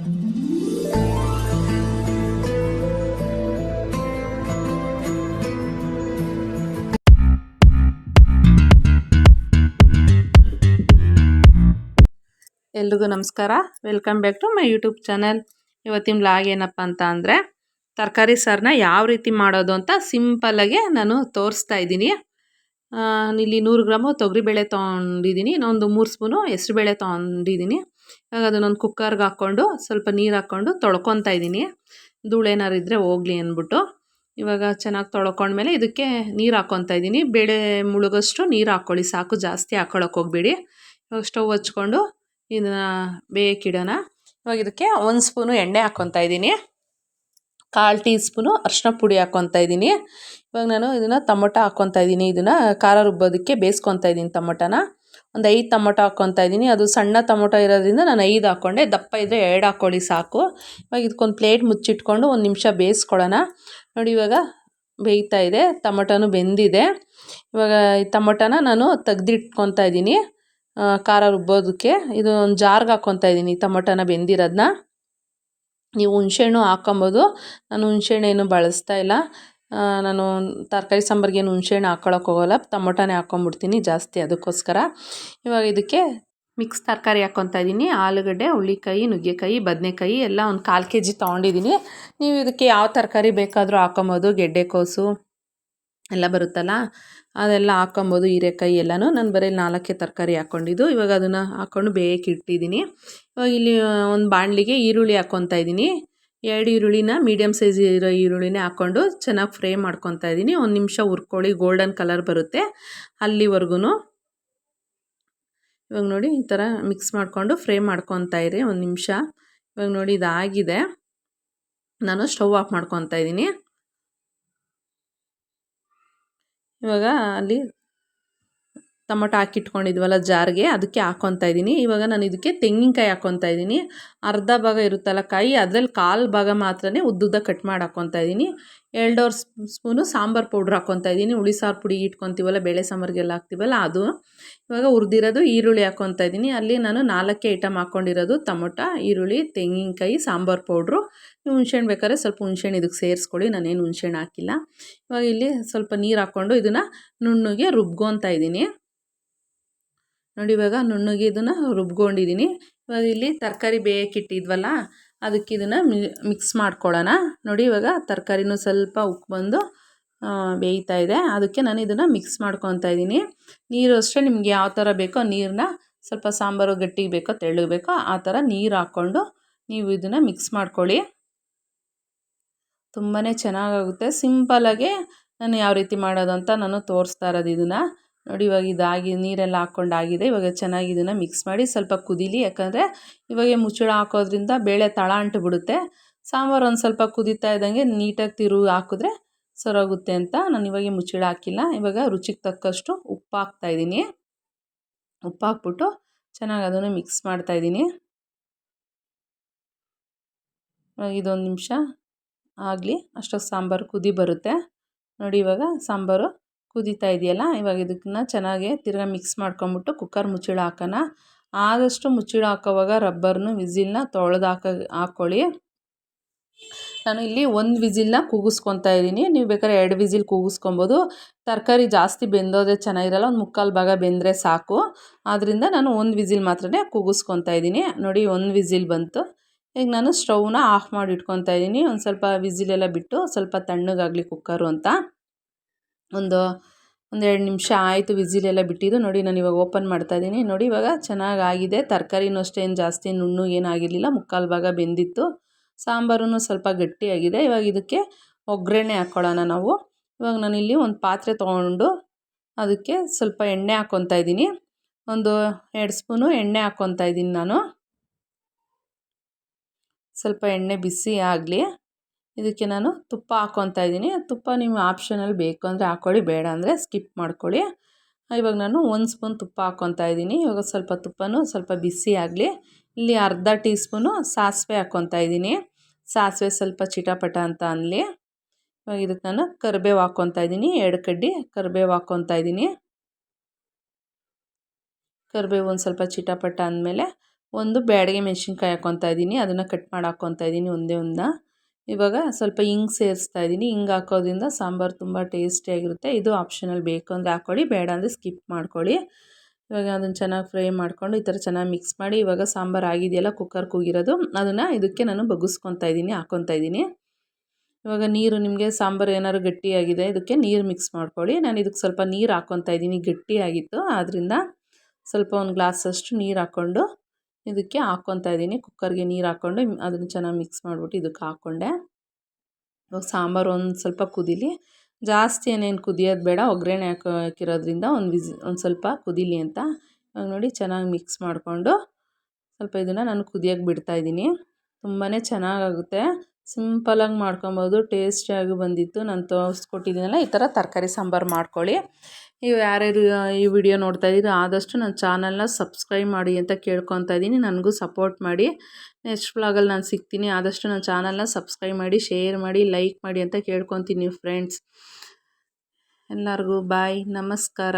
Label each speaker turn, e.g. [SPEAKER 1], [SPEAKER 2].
[SPEAKER 1] ಎಲ್ರಿಗೂ ನಮಸ್ಕಾರ. Welcome back to my YouTube channel ಇವತ್ತಿನ ಲಾಗ್ ಏನಪ್ಪ ಅಂತ ಅಂದರೆ, ತರಕಾರಿ ಸಾರನ್ನ ಯಾವ ರೀತಿ ಮಾಡೋದು ಅಂತ ಸಿಂಪಲ್ಲಾಗೆ ನಾನು ತೋರಿಸ್ತಾ ಇದ್ದೀನಿ. ಇಲ್ಲಿ ನೂರು ಗ್ರಾಮು ತೊಗರಿಬೇಳೆ ತೊಗೊಂಡಿದ್ದೀನಿ. ಇನ್ನೊಂದು ಮೂರು ಸ್ಪೂನು ಹೆಸ್ರುಬೇಳೆ ತೊಗೊಂಡಿದ್ದೀನಿ. ಇವಾಗ ಅದನ್ನೊಂದು ಕುಕ್ಕರ್ಗೆ ಹಾಕ್ಕೊಂಡು ಸ್ವಲ್ಪ ನೀರು ಹಾಕ್ಕೊಂಡು ತೊಳ್ಕೊತಾ ಇದ್ದೀನಿ. ಧೂಳೇನಾರು ಇದ್ದರೆ ಹೋಗಲಿ ಅಂದ್ಬಿಟ್ಟು. ಇವಾಗ ಚೆನ್ನಾಗಿ ತೊಳ್ಕೊಂಡ್ಮೇಲೆ ಇದಕ್ಕೆ ನೀರು ಹಾಕ್ಕೊತಾ ಇದ್ದೀನಿ. ಬೇಳೆ ಮುಳುಗೋಷ್ಟು ನೀರು ಹಾಕ್ಕೊಳ್ಳಿ ಸಾಕು ಜಾಸ್ತಿ ಹಾಕ್ಕೊಳಕ್ಕೆ ಹೋಗ್ಬೇಡಿ. ಇವಾಗ ಸ್ಟವ್ ಹಚ್ಕೊಂಡು ಇದನ್ನು ಬೇಯಕ್ಕಿಡೋಣ ಇವಾಗ ಇದಕ್ಕೆ ಒಂದು ಸ್ಪೂನು ಎಣ್ಣೆ ಹಾಕ್ಕೊತಾ ಇದ್ದೀನಿ. ಕಾಲು ಟೀ ಸ್ಪೂನು ಅರ್ಶಿನ ಪುಡಿ ಹಾಕ್ಕೊತಾ ಇದ್ದೀನಿ. ಇವಾಗ ನಾನು ಇದನ್ನು ಟೊಮೊಟೊ ಹಾಕ್ಕೊತಾ ಇದ್ದೀನಿ. ಇದನ್ನು ಖಾರ ರುಬ್ಬೋದಕ್ಕೆ ಬೇಯಿಸ್ಕೊತಾ ಇದ್ದೀನಿ ಟೊಮೊಟೊನ. ಒಂದು ಐದು ಟೊಮೊಟೊ ಹಾಕ್ಕೊತಾ ಇದ್ದೀನಿ. ಅದು ಸಣ್ಣ ಟೊಮೊಟೊ ಇರೋದ್ರಿಂದ ನಾನು ಐದು ಹಾಕ್ಕೊಂಡೆ ದಪ್ಪ ಇದ್ದರೆ ಎರಡು ಹಾಕ್ಕೊಳ್ಳಿ ಸಾಕು. ಇವಾಗ ಇದಕ್ಕೊಂದು ಪ್ಲೇಟ್ ಮುಚ್ಚಿಟ್ಕೊಂಡು ಒಂದು ನಿಮಿಷ ಬೇಯಿಸ್ಕೊಳ್ಳೋಣ. ನೋಡಿ ಇವಾಗ ಬೇಯ್ತಾ ಇದೆ. ಟೊಮೊಟೊನು ಬೆಂದಿದೆ. ಇವಾಗ ಈ ಟೊಮೊಟೊನ ನಾನು ತೆಗ್ದಿಟ್ಕೊತಾ ಇದ್ದೀನಿ. ಖಾರ ರುಬ್ಬೋದಕ್ಕೆ. ಇದು ಒಂದು ಜಾರ್ಗೆ ಹಾಕ್ಕೊತಾ ಇದ್ದೀನಿ ಟೊಮೊಟೊನ ಬೆಂದಿರೋದನ್ನ ನೀವು ಹುಣಸೆಹಣ್ಣು ಹಾಕ್ಕೊಬೋದು ನಾನು ಹುಣಸೆಹಣ್ಣು ಏನು ಬಳಸ್ತಾ ಇಲ್ಲ. ನಾನು ತರಕಾರಿ ಸಾಂಬಾರಿಗೆ ಏನು ಹುಣ್ಸೆಹಣ್ಣು ಹಾಕ್ಕೊಳಕ್ಕೆ ಹೋಗೋಲ್ಲ, ಟೊಮೊಟೊನೇ ಹಾಕ್ಕೊಂಬಿಡ್ತೀನಿ ಜಾಸ್ತಿ ಅದಕ್ಕೋಸ್ಕರ. ಇವಾಗ ಇದಕ್ಕೆ ಮಿಕ್ಸ್ ತರಕಾರಿ ಹಾಕ್ಕೊತಾ ಇದ್ದೀನಿ ಆಲೂಗಡ್ಡೆ, ಹುಳಿಕಾಯಿ, ನುಗ್ಗೆಕಾಯಿ, ಬದನೆಕಾಯಿ ಎಲ್ಲ ಒಂದು ಕಾಲು ಕೆ ಜಿ ತೊಗೊಂಡಿದ್ದೀನಿ ನೀವು ಇದಕ್ಕೆ ಯಾವ ತರಕಾರಿ ಬೇಕಾದರೂ ಹಾಕ್ಕೊಬೋದು ಗೆಡ್ಡೆಕೋಸು ಎಲ್ಲ ಬರುತ್ತಲ್ಲ, ಅದೆಲ್ಲ ಹಾಕ್ಕೊಬೋದು ಹೀರೆಕಾಯಿ ಎಲ್ಲನೂ. ನಾನು ಬರೀ ನಾಲ್ಕೇ ತರಕಾರಿ ಹಾಕ್ಕೊಂಡಿದ್ದು ಇವಾಗ ಅದನ್ನು ಹಾಕ್ಕೊಂಡು ಬೇಯಕ್ಕೆ ಇಟ್ಟಿದ್ದೀನಿ ಇವಾಗ ಇಲ್ಲಿ ಒಂದು ಬಾಣಲಿಗೆ ಈರುಳ್ಳಿ ಹಾಕ್ಕೊತಾ ಇದ್ದೀನಿ ಎರಡು ಈರುಳ್ಳಿನ ಮೀಡಿಯಮ್ ಸೈಜ್ ಇರೋ ಈರುಳ್ಳಿನೇ ಹಾಕ್ಕೊಂಡು ಚೆನ್ನಾಗಿ ಫ್ರೈ ಮಾಡ್ಕೊತಾ ಇದ್ದೀನಿ. ಒಂದು ನಿಮಿಷ ಹುರ್ಕೊಳ್ಳಿ ಗೋಲ್ಡನ್ ಕಲರ್ ಬರುತ್ತೆ. ಅಲ್ಲಿವರೆಗೂ ಇವಾಗ ನೋಡಿ ಈ ಥರ ಮಿಕ್ಸ್ ಮಾಡಿಕೊಂಡು ಫ್ರೈ ಮಾಡ್ಕೊತಾ ಇರಿ, ಒಂದು ನಿಮಿಷ. ಇವಾಗ ನೋಡಿ ಇದಾಗಿದೆ. ನಾನು ಸ್ಟವ್ ಆಫ್ ಮಾಡ್ಕೊತಾ ಇದ್ದೀನಿ. ಇವಾಗ ಅಲ್ಲಿ ಟೊಮೊಟೊ ಹಾಕಿಟ್ಕೊಂಡಿದ್ವಲ್ಲ ಜಾರ್ಗೆ, ಅದಕ್ಕೆ ಹಾಕ್ಕೊತಾ ಇದ್ದೀನಿ. ಇವಾಗ ನಾನು ಇದಕ್ಕೆ ತೆಂಗಿನಕಾಯಿ ಹಾಕ್ಕೊತಾ ಇದ್ದೀನಿ. ಅರ್ಧ ಭಾಗ ಇರುತ್ತಲ್ಲ ಕಾಯಿ, ಅದರಲ್ಲಿ ಕಾಲು ಭಾಗ ಮಾತ್ರನೇ ಉದ್ದುದ್ದ ಕಟ್ ಮಾಡಿ ಹಾಕ್ಕೊತಾ ಇದ್ದೀನಿ. ಎರಡೂವರೆ ಸ್ಪೂನು ಸಾಂಬಾರು ಪೌಡ್ರ್ ಹಾಕ್ಕೊತಾ ಇದ್ದೀನಿ. ಹುಳಿ ಸಾರು ಪುಡಿ ಇಟ್ಕೊತೀವಲ್ಲ ಬೇಳೆ ಸಾಂಬಾರಿಗೆಲ್ಲ ಹಾಕ್ತೀವಲ್ಲ ಅದು. ಇವಾಗ ಹುರಿದಿರೋದು ಈರುಳ್ಳಿ ಹಾಕೊತಾ ಇದ್ದೀನಿ. ಅಲ್ಲಿ ನಾನು ನಾಲ್ಕೇ ಐಟಮ್ ಹಾಕ್ಕೊಂಡಿರೋದು ಟೊಮೊಟೊ, ಈರುಳ್ಳಿ, ತೆಂಗಿನಕಾಯಿ, ಸಾಂಬಾರು ಪೌಡ್ರು. ನೀವು ಹುಣ್ಸೆಹಣ್ಣು ಬೇಕಾದ್ರೆ ಸ್ವಲ್ಪ ಹುಣ್ಸೆಹಣ್ಣು ಇದಕ್ಕೆ ಸೇರಿಸ್ಕೊಳ್ಳಿ, ನಾನೇನು ಹುಣ್ಸೆಹಣ್ಣು ಹಾಕಿಲ್ಲ. ಇವಾಗ ಇಲ್ಲಿ ಸ್ವಲ್ಪ ನೀರು ಹಾಕ್ಕೊಂಡು ಇದನ್ನು ನುಣ್ಣಗೆ ರುಬ್ಕೊತಾ ಇದ್ದೀನಿ. ನೋಡಿ ಇವಾಗ ನುಣ್ಣಗೆ ಇದನ್ನು ರುಬ್ಕೊಂಡಿದ್ದೀನಿ. ಇವಾಗ ಇಲ್ಲಿ ತರಕಾರಿ ಬೇಯಕ್ಕಿಟ್ಟಿದ್ವಲ್ಲ ಅದಕ್ಕೆ ಇದನ್ನು ಮಿಕ್ಸ್ ಮಾಡ್ಕೊಳ್ಳೋಣ. ನೋಡಿ ಇವಾಗ ತರಕಾರಿನೂ ಸ್ವಲ್ಪ ಉಕ್ಕು ಬಂದು ಬೇಯ್ತಾ ಇದೆ. ಅದಕ್ಕೆ ನಾನು ಇದನ್ನು ಮಿಕ್ಸ್ ಮಾಡ್ಕೊತಾ ಇದ್ದೀನಿ. ನೀರು ಅಷ್ಟೇ ನಿಮಗೆ ಯಾವ ಥರ ಬೇಕೋ ನೀರನ್ನ ಸ್ವಲ್ಪ ಸಾಂಬಾರು ಗಟ್ಟಿಗೆ ಬೇಕೋ ತೆಳ್ಳಗೆ ಬೇಕೋ ಆ ಥರ ನೀರು ಹಾಕ್ಕೊಂಡು ನೀವು ಇದನ್ನು ಮಿಕ್ಸ್ ಮಾಡ್ಕೊಳ್ಳಿ. ತುಂಬಾ ಚೆನ್ನಾಗಾಗುತ್ತೆ. ಸಿಂಪಲಾಗೆ ನಾನು ಯಾವ ರೀತಿ ಮಾಡೋದು ಅಂತ ನಾನು ತೋರಿಸ್ತಾ ಇರೋದು ಇದನ್ನು. ನೋಡಿ ಇವಾಗ ಇದಾಗಿ ನೀರೆಲ್ಲ ಹಾಕ್ಕೊಂಡಾಗಿದೆ. ಇವಾಗ ಚೆನ್ನಾಗಿ ಇದನ್ನು ಮಿಕ್ಸ್ ಮಾಡಿ ಸ್ವಲ್ಪ ಕುದೀಲಿ. ಯಾಕಂದರೆ ಇವಾಗ ಮುಚ್ಚಳ ಹಾಕೋದ್ರಿಂದ ಬೇಳೆ ತಳ ಬಿಡುತ್ತೆ ಸಾಂಬಾರು ಒಂದು ಸ್ವಲ್ಪ ಕುದೀತಾ ಇದ್ದಂಗೆ ನೀಟಾಗಿ ತಿರು ಹಾಕಿದ್ರೆ ಸರೋಗುತ್ತೆ ಅಂತ ನಾನು ಇವಾಗ ಮುಚ್ಚಳ ಹಾಕಿಲ್ಲ. ಇವಾಗ ರುಚಿಗೆ ತಕ್ಕಷ್ಟು ಉಪ್ಪು ಹಾಕ್ತಾಯಿದ್ದೀನಿ ಉಪ್ಪು ಹಾಕ್ಬಿಟ್ಟು ಚೆನ್ನಾಗಿ ಅದನ್ನು ಮಿಕ್ಸ್ ಮಾಡ್ತಾಯಿದ್ದೀನಿ ಇದೊಂದು ನಿಮಿಷ ಆಗಲಿ. ಅಷ್ಟೊಂದು ಸಾಂಬಾರು ಕುದಿ ಬರುತ್ತೆ. ನೋಡಿ ಇವಾಗ ಸಾಂಬಾರು ಕುದೀತಾ ಇದೆಯಲ್ಲ, ಇವಾಗ ಇದನ್ನು ಚೆನ್ನಾಗಿ ತಿರ್ಗಿ ಮಿಕ್ಸ್ ಮಾಡ್ಕೊಂಬಿಟ್ಟು ಕುಕ್ಕರ್ ಮುಚ್ಚಳ ಹಾಕೋಣ ಆದಷ್ಟು ಮುಚ್ಚಳ ಹಾಕೋವಾಗ ರಬ್ಬರ್ನು ವಿಝಿಲ್ನ ತೊಳೆದು ಹಾಕೋ, ಹಾಕ್ಕೊಳ್ಳಿ. ನಾನು ಇಲ್ಲಿ ಒಂದು ವಿಝಿಲ್ನ ಕೂಗಿಸ್ಕೊತಾ ಇದ್ದೀನಿ. ನೀವು ಬೇಕಾದ್ರೆ ಎರಡು ವಿಝಿಲ್ ಕೂಗಿಸ್ಕೊಬೋದು. ತರಕಾರಿ ಜಾಸ್ತಿ ಬೆಂದೋದೇ ಚೆನ್ನಾಗಿರಲ್ಲ, ಒಂದು ಮುಕ್ಕಾಲು ಭಾಗ ಬೆಂದರೆ ಸಾಕು. ಆದ್ದರಿಂದ ನಾನು ಒಂದು ವಿಸಿಲ್ ಮಾತ್ರ ಕೂಗಿಸ್ಕೊತಾ ಇದ್ದೀನಿ. ನೋಡಿ, ಒಂದು ವಿಸಿಲ್ ಬಂತು. ಈಗ ನಾನು ಸ್ಟೌವ್ನ ಆಫ್ ಮಾಡಿ ಇಟ್ಕೊತಾ ಇದ್ದೀನಿ. ಒಂದು ಸ್ವಲ್ಪ ವಿಸಿಲೆಲ್ಲ ಬಿಟ್ಟು ಸ್ವಲ್ಪ ತಣ್ಣಗಾಗಲಿ ಕುಕ್ಕರು ಅಂತ. ಒಂದು ಒಂದೆರಡು ನಿಮಿಷ ಆಯಿತು ವಿಝಿಲೆಲ್ಲ ಬಿಟ್ಟಿದ್ದು. ನೋಡಿ ನಾನು ಇವಾಗ ಓಪನ್ ಮಾಡ್ತಾಯಿದ್ದೀನಿ ನೋಡಿ ಇವಾಗ ಚೆನ್ನಾಗಿ ಆಗಿದೆ ತರಕಾರಿನೂ ಅಷ್ಟೇ ಏನು ಜಾಸ್ತಿ ನುಣ್ಣು ಏನಾಗಿರಲಿಲ್ಲ ಮುಕ್ಕಾಲು ಭಾಗ ಬೆಂದಿತ್ತು. ಸಾಂಬಾರೂ ಸ್ವಲ್ಪ ಗಟ್ಟಿಯಾಗಿದೆ. ಇವಾಗ ಇದಕ್ಕೆ ಒಗ್ಗರಣೆ ಹಾಕ್ಕೊಳ್ಳೋಣ ನಾವು. ಇವಾಗ ನಾನಿಲ್ಲಿ ಒಂದು ಪಾತ್ರೆ ತೊಗೊಂಡು ಅದಕ್ಕೆ ಸ್ವಲ್ಪ ಎಣ್ಣೆ ಹಾಕ್ಕೊತಾ ಇದ್ದೀನಿ. ಒಂದು ಎರಡು ಸ್ಪೂನು ಎಣ್ಣೆ ಹಾಕ್ಕೊತಾ ಇದ್ದೀನಿ ನಾನು. ಸ್ವಲ್ಪ ಎಣ್ಣೆ ಬಿಸಿ ಆಗಲಿ. ಇದಕ್ಕೆ ನಾನು ತುಪ್ಪ ಹಾಕ್ಕೊತಾ ಇದ್ದೀನಿ. ತುಪ್ಪ ನಿಮ್ಮ ಆಪ್ಷನಲ್ಲಿ ಬೇಕು ಅಂದರೆ ಹಾಕ್ಕೊಳ್ಳಿ ಬೇಡ ಅಂದರೆ ಸ್ಕಿಪ್ ಮಾಡ್ಕೊಳ್ಳಿ. ಇವಾಗ ನಾನು ಒಂದು ಸ್ಪೂನ್ ತುಪ್ಪ ಹಾಕ್ಕೊತಾ ಇದ್ದೀನಿ. ಇವಾಗ ಸ್ವಲ್ಪ ತುಪ್ಪನೂ ಸ್ವಲ್ಪ ಬಿಸಿ ಆಗಲಿ. ಇಲ್ಲಿ ಅರ್ಧ ಟೀ ಸ್ಪೂನು ಸಾಸಿವೆ ಹಾಕ್ಕೊತಾ ಇದ್ದೀನಿ. ಸಾಸಿವೆ ಸ್ವಲ್ಪ ಚಿಟಪಟ ಅಂತ ಅನ್ನಲಿ ಇವಾಗ ಇದಕ್ಕೆ ನಾನು ಕರಿಬೇವು ಹಾಕ್ಕೊತಾ ಇದ್ದೀನಿ. ಎರಡು ಕಡ್ಡಿ ಕರಿಬೇವು ಹಾಕ್ಕೊತಾ ಇದ್ದೀನಿ. ಕರಿಬೇವು ಒಂದು ಸ್ವಲ್ಪ ಚಿಟಪಟ ಅಂದಮೇಲೆ ಒಂದು ಬ್ಯಾಡಗೆ ಮೆಣಸಿನ್ಕಾಯಿ ಹಾಕ್ಕೊತಾ ಇದ್ದೀನಿ. ಅದನ್ನು ಕಟ್ ಮಾಡಿ ಹಾಕ್ಕೊತಾ ಇದ್ದೀನಿ ಒಂದೇ ಒಂದು ಇವಾಗ ಸ್ವಲ್ಪ ಹಿಂಗ್ ಸೇರಿಸ್ತಾ ಇದ್ದೀನಿ ಹಿಂಗೆ ಹಾಕೋದ್ರಿಂದ ಸಾಂಬಾರು ತುಂಬ ಟೇಸ್ಟಿಯಾಗಿರುತ್ತೆ ಇದು ಆಪ್ಷನಲ್ ಬೇಕು ಅಂದರೆ ಹಾಕ್ಕೊಳ್ಳಿ ಬೇಡ ಅಂದರೆ ಸ್ಕಿಪ್ ಮಾಡ್ಕೊಳ್ಳಿ. ಇವಾಗ ಅದನ್ನು ಚೆನ್ನಾಗಿ ಫ್ರೈ ಮಾಡಿಕೊಂಡು ಈ ಥರ ಚೆನ್ನಾಗಿ ಮಿಕ್ಸ್ ಮಾಡಿ ಇವಾಗ ಸಾಂಬಾರು ಆಗಿದೆಯಲ್ಲ, ಕುಕ್ಕರ್ ಕೂಗಿರೋದು, ಅದನ್ನು ಇದಕ್ಕೆ ನಾನು ಬಗ್ಗಿಸ್ಕೊತಾ ಇದ್ದೀನಿ ಹಾಕ್ಕೊತಾ ಇದ್ದೀನಿ ಇವಾಗ ನೀರು, ನಿಮಗೆ ಸಾಂಬಾರು ಏನಾದ್ರು ಗಟ್ಟಿಯಾಗಿದೆ, ಇದಕ್ಕೆ ನೀರು ಮಿಕ್ಸ್ ಮಾಡ್ಕೊಳ್ಳಿ. ನಾನು ಇದಕ್ಕೆ ಸ್ವಲ್ಪ ನೀರು ಹಾಕ್ಕೊತಾ ಇದ್ದೀನಿ ಗಟ್ಟಿಯಾಗಿತ್ತು. ಆದ್ದರಿಂದ ಸ್ವಲ್ಪ ಒಂದು ಗ್ಲಾಸಷ್ಟು ನೀರು ಹಾಕ್ಕೊಂಡು ಇದಕ್ಕೆ ಹಾಕ್ಕೊತಾ ಇದ್ದೀನಿ. ಕುಕ್ಕರ್ಗೆ ನೀರು ಹಾಕ್ಕೊಂಡು ಅದನ್ನು ಚೆನ್ನಾಗಿ ಮಿಕ್ಸ್ ಮಾಡಿಬಿಟ್ಟು ಇದಕ್ಕೆ ಹಾಕ್ಕೊಂಡೆ. ಸಾಂಬಾರು ಒಂದು ಸ್ವಲ್ಪ ಕುದೀಲಿ. ಜಾಸ್ತಿ ಏನೇನು ಕುದಿಯೋದು ಬೇಡ. ಒಗ್ಗರಣೆ ಹಾಕೋ ಹಾಕಿರೋದ್ರಿಂದ ಒಂದು ವಿಸ್, ಒಂದು ಸ್ವಲ್ಪ ಕುದೀಲಿ ಅಂತ. ನೋಡಿ ಚೆನ್ನಾಗಿ ಮಿಕ್ಸ್ ಮಾಡಿಕೊಂಡು ಸ್ವಲ್ಪ ಇದನ್ನು ನಾನು ಕುದಿಯೋಕ್ಕೆ ಬಿಡ್ತಾಯಿದ್ದೀನಿ ತುಂಬಾ ಚೆನ್ನಾಗಾಗುತ್ತೆ. ಸಿಂಪಲಾಗಿ ಮಾಡ್ಕೊಬೋದು. ಟೇಸ್ಟಿಯಾಗಿ ಬಂದಿತ್ತು. ನಾನು ತೋರಿಸ್ಕೊಟ್ಟಿದ್ದೀನಲ್ಲ, ಈ ಥರ ತರಕಾರಿ ಸಾಂಬಾರು ಮಾಡ್ಕೊಳ್ಳಿ. ನೀವು ಯಾರ್ಯಾರು ಈ ವಿಡಿಯೋ ನೋಡ್ತಾ ಇದ್ದೀರಿ ಆದಷ್ಟು ನನ್ನ ಚಾನಲ್ನ ಸಬ್ಸ್ಕ್ರೈಬ್ ಮಾಡಿ ಅಂತ ಕೇಳ್ಕೊತಾ ಇದ್ದೀನಿ. ನನಗೂ ಸಪೋರ್ಟ್ ಮಾಡಿ. ನೆಕ್ಸ್ಟ್ ವ್ಲಾಗಲ್ಲಿ ನಾನು ಸಿಗ್ತೀನಿ. ಆದಷ್ಟು ನನ್ನ ಚಾನಲ್ನ ಸಬ್ಸ್ಕ್ರೈಬ್ ಮಾಡಿ ಶೇರ್ ಮಾಡಿ ಲೈಕ್ ಮಾಡಿ ಅಂತ ಕೇಳ್ಕೊತೀನಿ ಫ್ರೆಂಡ್ಸ್ ಎಲ್ಲರಿಗೂ ಬಾಯ್ ನಮಸ್ಕಾರ.